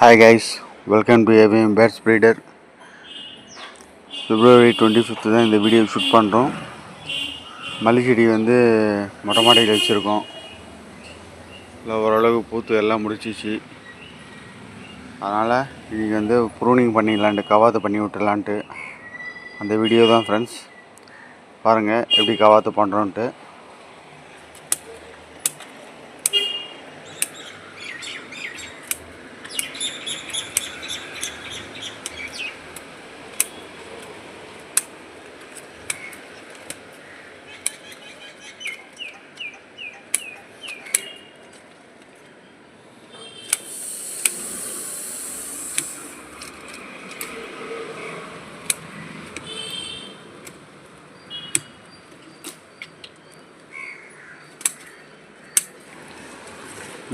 Hi guys welcome to AVM pets breeder February twenty fifth தான் இந்த video shoot பண்ணுறோம் மல்லி செடி வந்து மொட்டை மாடையில் வச்சுருக்கோம். இல்லை ஓரளவு பூத்து எல்லாம் முடிச்சிச்சு. அதனால் இன்றைக்கி வந்து ப்ரூனிங் பண்ணிடலான்ட்டு கவாத்து பண்ணி விட்டுலான்ட்டு அந்த வீடியோ தான் ஃப்ரெண்ட்ஸ் பாருங்கள் எப்படி கவாத்து பண்ணுறோன்ட்டு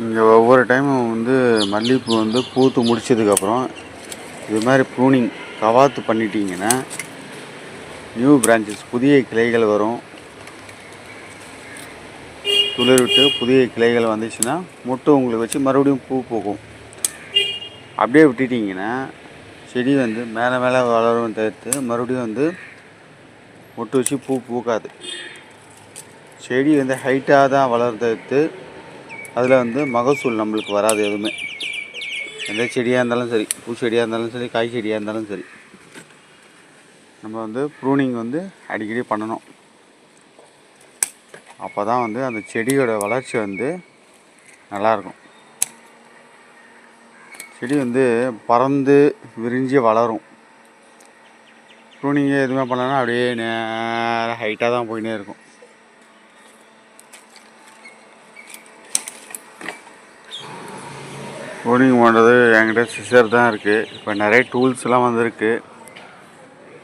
இங்கே ஒவ்வொரு டைமும் வந்து மல்லிகைப்பூ வந்து பூத்து முடிச்சதுக்கப்புறம் இது மாதிரி ப்ரூனிங் கவாத்து பண்ணிட்டீங்கன்னா நியூ பிரான்ச்சஸ் புதிய கிளைகள் வரும். துளிர்விட்டு புதிய கிளைகள் வந்துச்சுன்னா மொட்டு உங்களுக்கு வச்சு மறுபடியும் பூ பூக்கும் அப்படியே விட்டுட்டிங்கன்னா செடி வந்து மேலே மேலே வளரும் தவிர்த்து மறுபடியும் வந்து மொட்டு வச்சு பூ பூக்காது. செடி வந்து ஹைட்டாக தான் வளரும் தவிர்த்து அதில் வந்து மகசூல் நம்மளுக்கு வராது எதுவுமே. எந்த செடியாக இருந்தாலும் சரி பூச்செடியாக இருந்தாலும் சரி காய் செடியாக இருந்தாலும் சரி. நம்ம வந்து ப்ரூனிங் வந்து அடிக்கடி பண்ணணும். அப்போ தான் வந்து அந்த செடியோட வளர்ச்சி வந்து நல்லாயிருக்கும். செடி வந்து பறந்து விரிஞ்சு வளரும். ப்ரூனிங்கே எதுவுமே பண்ணலன்னா அப்படியே நேராக ஹைட்டாக தான் போயினே இருக்கும். ப்ரூனிங் பண்ணுறது என்கிட்ட சிசர் தான் இருக்குது இப்போ நிறைய டூல்ஸ்லாம் வந்திருக்கு.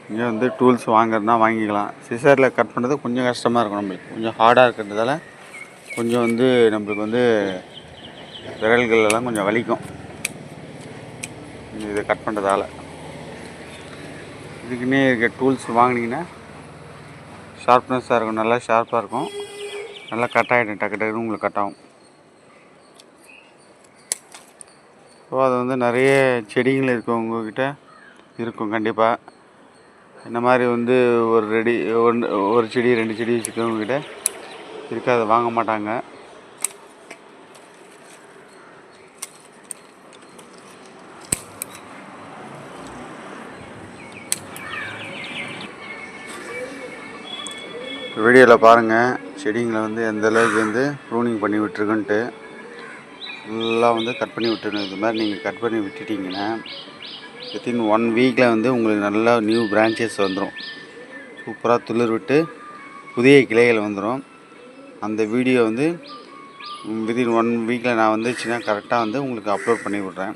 இங்கே வந்து டூல்ஸ் வாங்குறதுனா வாங்கிக்கலாம். சிசரில் கட் பண்ணுறது கொஞ்சம் கஷ்டமாக இருக்கும் நம்மளுக்கு. கொஞ்சம் ஹார்டாக இருக்கிறதால கொஞ்சம் வந்து நம்மளுக்கு வந்து விரல்கள் எல்லாம் கொஞ்சம் வலிக்கும். இதை கட் பண்ணுறதால இதுக்குன்னே இருக்க டூல்ஸ் வாங்கினீங்கன்னா ஷார்ப்னஸ்ஸாக இருக்கும். நல்லா ஷார்ப்பாக இருக்கும். நல்லா கட் ஆகிடும் டக்கு டக்குன்னு உங்களுக்கு கட் ஆகும். ஸோ அது வந்து நிறைய செடிகள் இருக்கவங்கக்கிட்ட இருக்கும் கண்டிப்பாக இந்த மாதிரி வந்து ஒரு ரெடி ஒன்று ஒரு செடி ரெண்டு செடி வச்சுருக்கவங்கக்கிட்ட இருக்காது வாங்க மாட்டாங்க. வீடியோவில் பாருங்கள் செடிங்களை வந்து எந்த அளவுக்கு வந்து ப்ரூனிங் பண்ணி விட்டுருக்குன்ட்டு. ஃபுல்லாக வந்து கட் பண்ணி விட்டுருணும் இது மாதிரி நீங்கள் கட் பண்ணி விட்டுட்டிங்கன்னா வித்தின் ஒன் வீக்கில் வந்து உங்களுக்கு நல்லா நியூ பிரான்ச்சஸ் வந்துடும் சூப்பராக துளிர் விட்டு புதிய கிளைகள் வந்துடும் அந்த வீடியோ வந்து வித்தின் ஒன் வீக்கில் நான் வந்துச்சுன்னா கரெக்டாக வந்து உங்களுக்கு அப்லோட் பண்ணி விட்றேன்.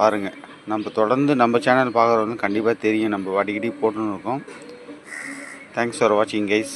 பாருங்கள் நம்ம தொடர்ந்து நம்ம சேனல் பார்க்குறவங்க கண்டிப்பாக தெரியும். நம்ம அடிக்கடி போட்டுன்னு இருக்கோம். தேங்க்ஸ் ஃபார் வாட்சிங் கைஸ்